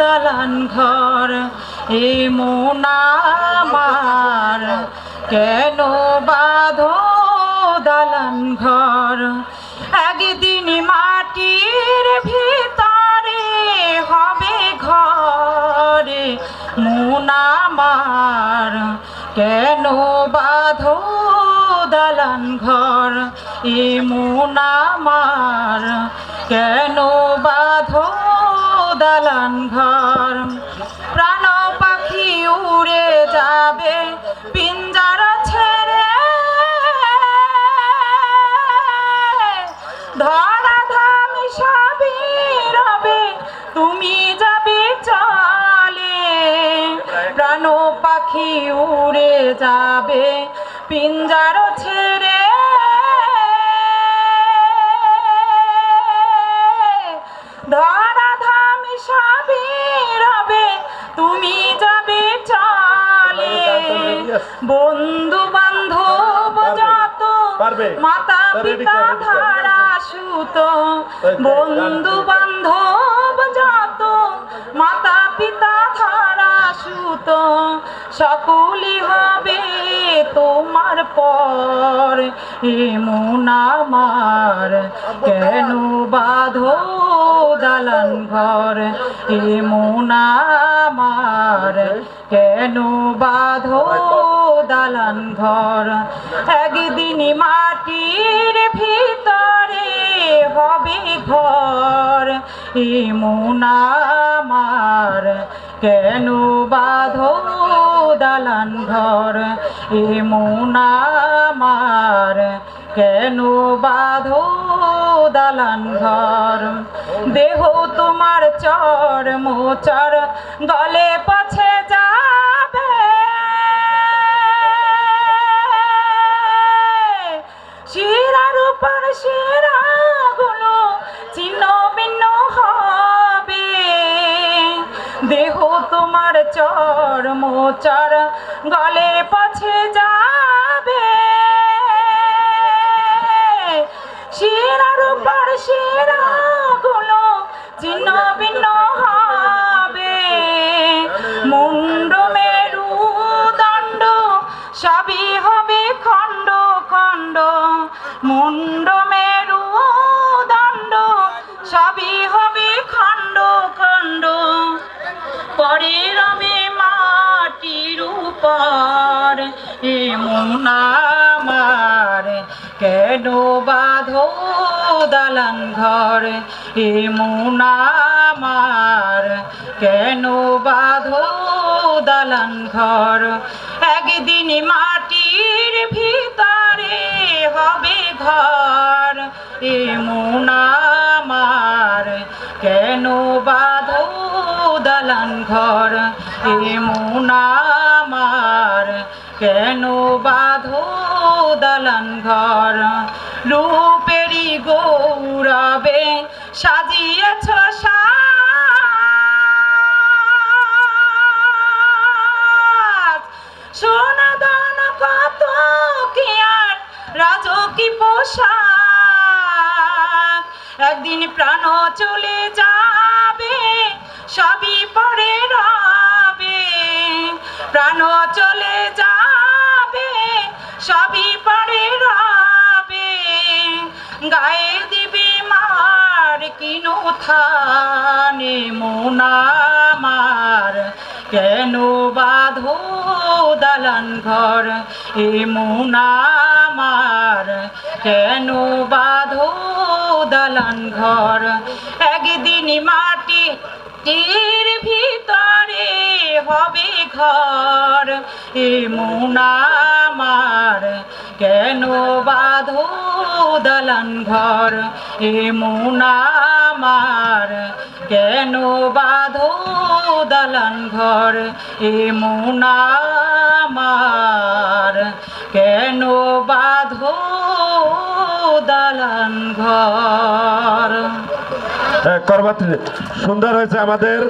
দালান ঘর, এ মোনামার কেন বাঁধো দালান ঘর? একদিন মাটির ভিতরে হবে ঘরে মোনামার কেন বাঁধো দালান ঘর, এ মোনামার কেন বাঁধো দালান ঘর। প্রাণ পাখি উড়ে যাবে, পিঞ্জার ছেড়ে। ধরা ধামি সবই রবে, তুমি যাবে চলে। প্রাণ পাখি উড়ে যাবে, পিঞ্জার ছেড়ে। বন্ধু বান্ধব যত মাতা পিতা ধারা সুত বন্ধু বান্ধব যত মাতা পিতা ধারা সুত সকলি হবে তোমার পর। এমন আমার কেন বাঁধো দালান ঘর? এমন আমার কেন বাঁধো দালান ঘর? একদিন মাটির ভিতরে হবে ঘর। এমন আমার কেন বাঁধো দালান ঘর এমন আমার। কেন বাঁধো দালান ঘর? দেহ তোমার চর, মোচর গলে পছে যাবে। শিরার উপর শিরাগুলো মোচর গলে পছে যাবে। শিরার উপর শিরাগুলো চিহ্ন ভিন্ন হবে। মুন্ড মেরু দণ্ড সবই হবে খণ্ড খণ্ড। মুন্ড বাঁধো দালান ঘর এমন আমার। কেন বাঁধো দালান ঘর? একদিন মাটির ভিতরে হবে ঘর এমন আমার। কেন বাঁধো দালান ঘর এমন আমার। কেন বাঁধো দালান ঘর? রূপেরি গৌরবে সাজিয়েছ সাজ। সোনা দানা কত কি আর রাজকি পোশাক। একদিন প্রাণ চলে যাবে কেন বাঁধো দালান ঘর? এ মোনামার কেন বাঁধো দালান ঘর? একদিন মাটি টির ভিতরে হবে ঘর। এ মোনামার কেন বাঁধো দালান ঘর? এ মোনামার কেন বাঁধো দালান ঘর এ মোনামার কেন বাঁধো দালান ঘর? করবাত্রী সুন্দর হয়েছে আমাদের।